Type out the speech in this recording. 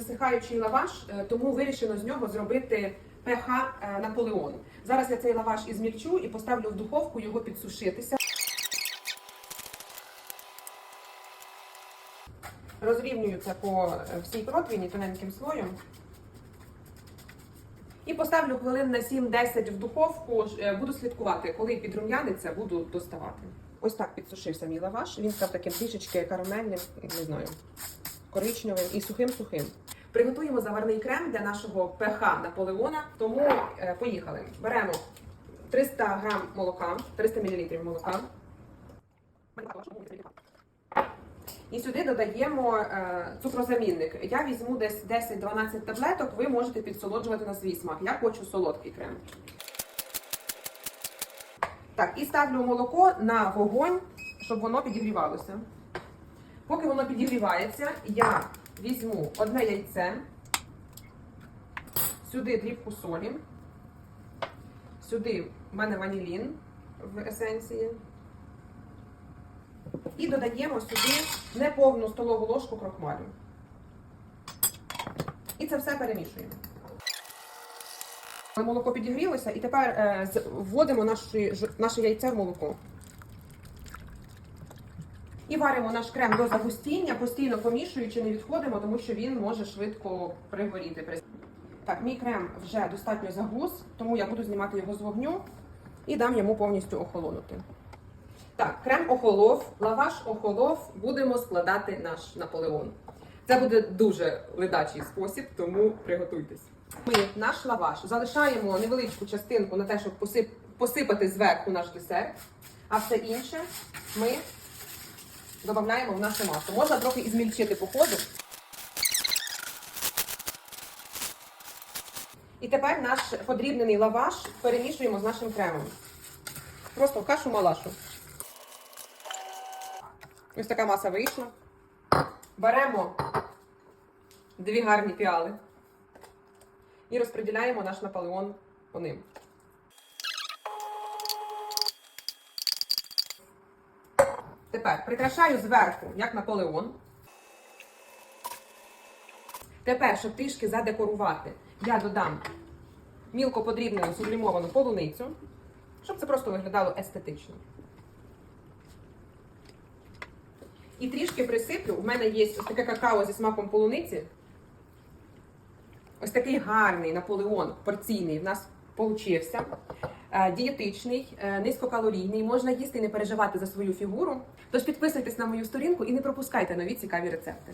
засихаючий лаваш, е, тому вирішено з нього зробити ПХ е, Наполеон. Зараз я цей лаваш ізмільчу і поставлю в духовку його підсушитися. Розрівнюю це по е, всій противні тоненьким слоєм. І поставлю хвилин на 7-10 в духовку. Буду слідкувати, коли підрум'яниться, буду доставати. Ось так підсушився мій лаваш. Він став таким трішечки карамельним, не знаю, коричневим і сухим-сухим. Приготуємо заварний крем для нашого ПХ Наполеона. Тому е, поїхали. Беремо 300 грам молока, 300 мл молока. І сюди додаємо е, цукрозамінник. Я візьму десь 10-12 таблеток. Ви можете підсолоджувати на свій смак. Я хочу солодкий крем. Так, і ставлю молоко на вогонь, щоб воно підігрівалося. Поки воно підігрівається, я візьму одне яйце, сюди дрібку солі, сюди в мене ванілін в есенції. І додаємо сюди неповну столову ложку крохмалю. І це все перемішуємо. Молоко підігрілося, і тепер е, вводимо наші, наше яйце в молоко. І варимо наш крем до загустіння, постійно помішуючи, не відходимо, тому що він може швидко пригоріти. Так, мій крем вже достатньо загус, тому я буду знімати його з вогню і дам йому повністю охолонути. Так, крем охолов, лаваш охолов, будемо складати наш Наполеон. Це буде дуже ледачий спосіб, тому приготуйтесь. Ми наш лаваш залишаємо невеличку частинку на те, щоб посип- посипати зверху наш десерт, а все інше ми додаємо в нашу масу. Можна трохи і змільчити по ходу. І тепер наш подрібнений лаваш перемішуємо з нашим кремом. Просто в кашу малашу. Ось така маса вийшла. Беремо дві гарні піали і розподіляємо наш наполеон по ним. Тепер прикрашаю зверху, як Наполеон. Тепер, щоб трішки задекорувати, я додам мілко подрібнену сублімовану полуницю, щоб це просто виглядало естетично. І трішки присиплю. У мене є ось таке какао зі смаком полуниці. Ось такий гарний наполеон порційний в нас получився. Е, Дієтичний, е, низькокалорійний, можна їсти і не переживати за свою фігуру. Тож підписуйтесь на мою сторінку і не пропускайте нові цікаві рецепти.